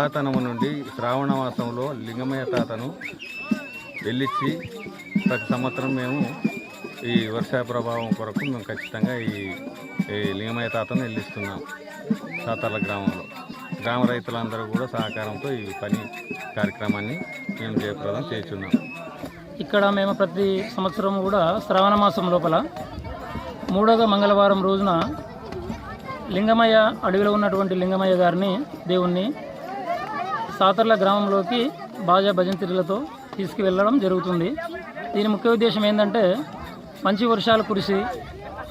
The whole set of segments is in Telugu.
పురాతనము నుండి శ్రావణ మాసంలో లింగమయ్య తాతను వెళ్ళిచ్చి ప్రతి సంవత్సరం మేము ఈ వర్ష ప్రభావం కొరకు మేము ఖచ్చితంగా ఈ లింగమయ్య తాతను వెళ్ళిస్తున్నాం సాతాల గ్రామంలో. గ్రామ రైతులందరూ కూడా సహకారంతో ఈ పని కార్యక్రమాన్ని మేము జయప్రదం చేస్తున్నాం. ఇక్కడ మేము ప్రతి సంవత్సరం కూడా శ్రావణ మాసం లోపల మూడవ మంగళవారం రోజున లింగమయ్య అడవిలో ఉన్నటువంటి లింగమయ్య గారిని దేవుణ్ణి సాతర్ల గ్రామంలోకి బాజా భజంతిరులతో తీసుకువెళ్ళడం జరుగుతుంది. దీని ముఖ్య ఉద్దేశం ఏంటంటే మంచి వర్షాలు కురిసి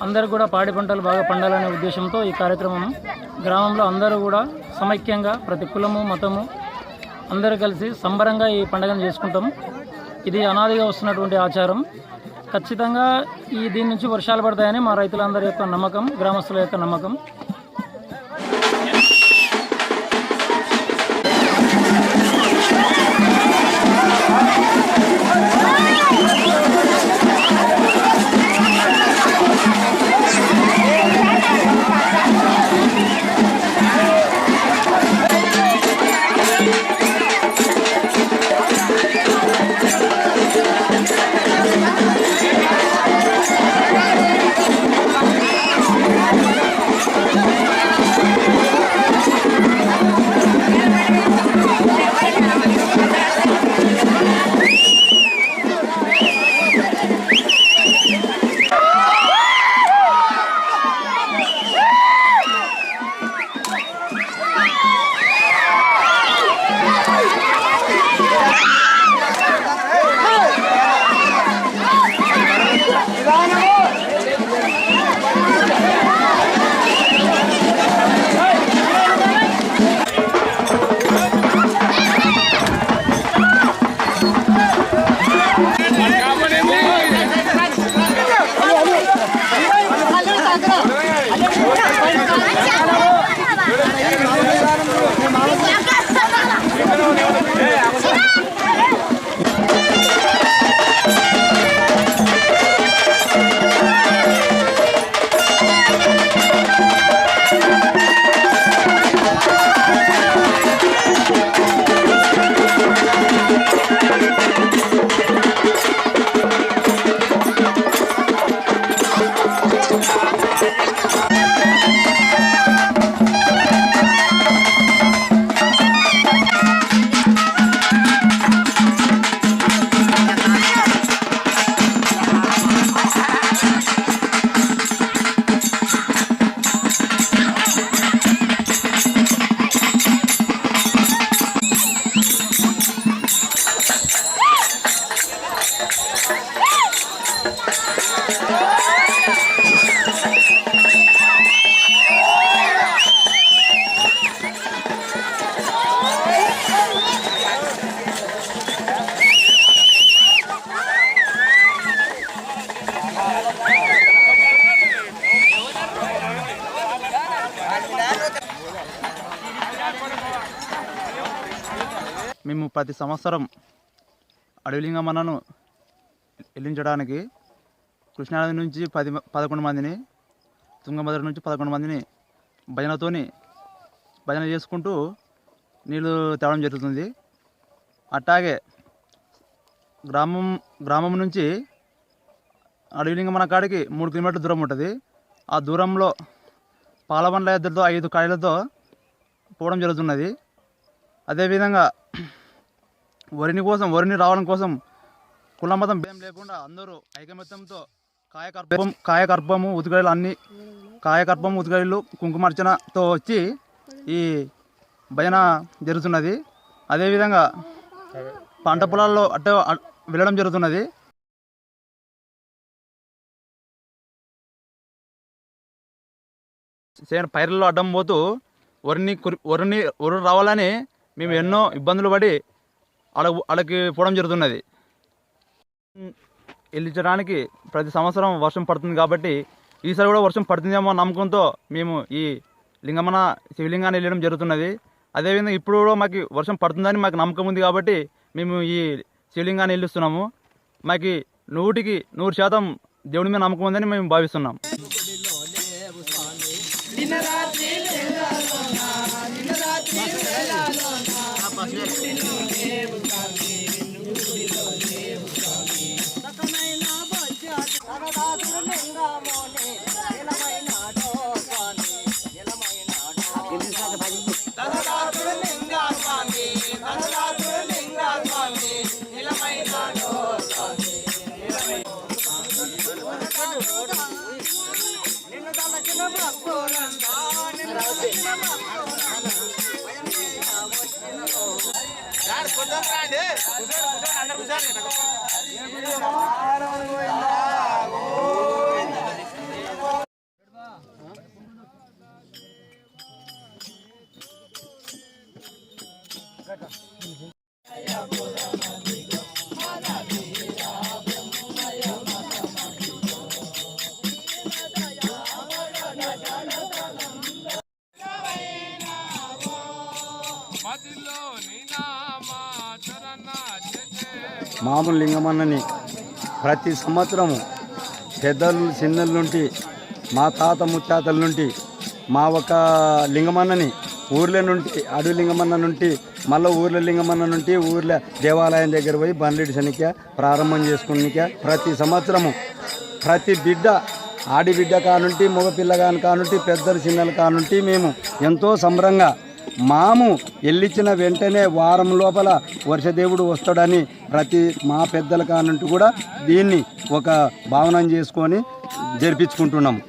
అందరూ కూడా పాడి పంటలు బాగా పండాలనే ఉద్దేశంతో ఈ కార్యక్రమం గ్రామంలో అందరూ కూడా సమైక్యంగా ప్రతి కులము మతము అందరూ కలిసి సంబరంగా ఈ పండుగను చేసుకుంటాం. ఇది అనాదిగా వస్తున్నటువంటి ఆచారం. ఖచ్చితంగా ఈ దీని నుంచి వర్షాలు పడతాయని మా రైతులందరి యొక్క నమ్మకం గ్రామస్తుల యొక్క నమ్మకం. మేము ప్రతి సంవత్సరం అడవిలింగమ్మను వెళ్ళించడానికి కృష్ణానది నుంచి పది పదకొండు మందిని తుంగభద్ర నుంచి పదకొండు మందిని భజనతోని భజన చేసుకుంటూ నీళ్ళు తేవడం జరుగుతుంది. అట్లాగే గ్రామం గ్రామం నుంచి అడవిలింగమన కాడికి మూడు కిలోమీటర్ల దూరం ఉంటుంది. ఆ దూరంలో పాలబండ్ల ఇద్దరితో ఐదు కాయలతో పోవడం జరుగుతున్నది. అదేవిధంగా వరిని కోసం వరిని రావడం కోసం కులమతం భేదం లేకుండా అందరూ ఐకమత్యంతో కాయకర్పం కాయకర్పము ఉతికాయలు అన్ని కాయకర్పం ఉతికాయలు కుంకుమార్చనతో వచ్చి ఈ భజన జరుగుతున్నది. అదేవిధంగా పంట పొలాల్లో అట్ట వెళ్ళడం జరుగుతున్నది. చేను పైర్లలో అడ్డం పోతూ వరిని కురి- వరిని వరి రావాలని మేము ఎన్నో ఇబ్బందులు పడి అడ వాళ్ళకి పోవడం జరుగుతున్నది. వెళ్ళించడానికి ప్రతి సంవత్సరం వర్షం పడుతుంది కాబట్టి ఈసారి కూడా వర్షం పడుతుందేమో నమ్మకంతో మేము ఈ లింగమన శివలింగాన్ని వెళ్ళడం జరుగుతున్నది. అదేవిధంగా ఇప్పుడు కూడా మాకు వర్షం పడుతుందని మాకు నమ్మకం ఉంది కాబట్టి మేము ఈ శివలింగాన్ని వెళ్ళిస్తున్నాము. మాకు నూటికి నూరు శాతం దేవుడి మీద నమ్మకం ఉందని మేము భావిస్తున్నాం. కొంచెం రాండి కూర్చోండి కూర్చోండి అందరు కూర్చోండి మామూలు లింగమన్నని ప్రతి సంవత్సరము పెద్దలు చిన్నల నుండి మా తాత ముత్తాతల నుండి మా ఒక లింగమన్నని ఊర్ల నుండి అడవి లింగమన్న నుండి మళ్ళీ ఊర్ల లింగమన్న నుండి ఊర్ల దేవాలయం దగ్గర పోయి బండ్రెడ్డి శనిక ప్రారంభం చేసుకునిక ప్రతి సంవత్సరము ప్రతి బిడ్డ ఆడి బిడ్డ కానుంటి మగపిల్ల కాని కానుంటి పెద్దలు చిన్నలు కానుంటి మేము ఎంతో సంబరంగా మాము ఎల్లిచ్చిన వెంటనే వారం లోపల వర్షదేవుడు వస్తాడని ప్రతి మా పెద్దల కానంటూ కూడా దీన్ని ఒక భావనం చేసుకొని జరిపించుకుంటున్నాము.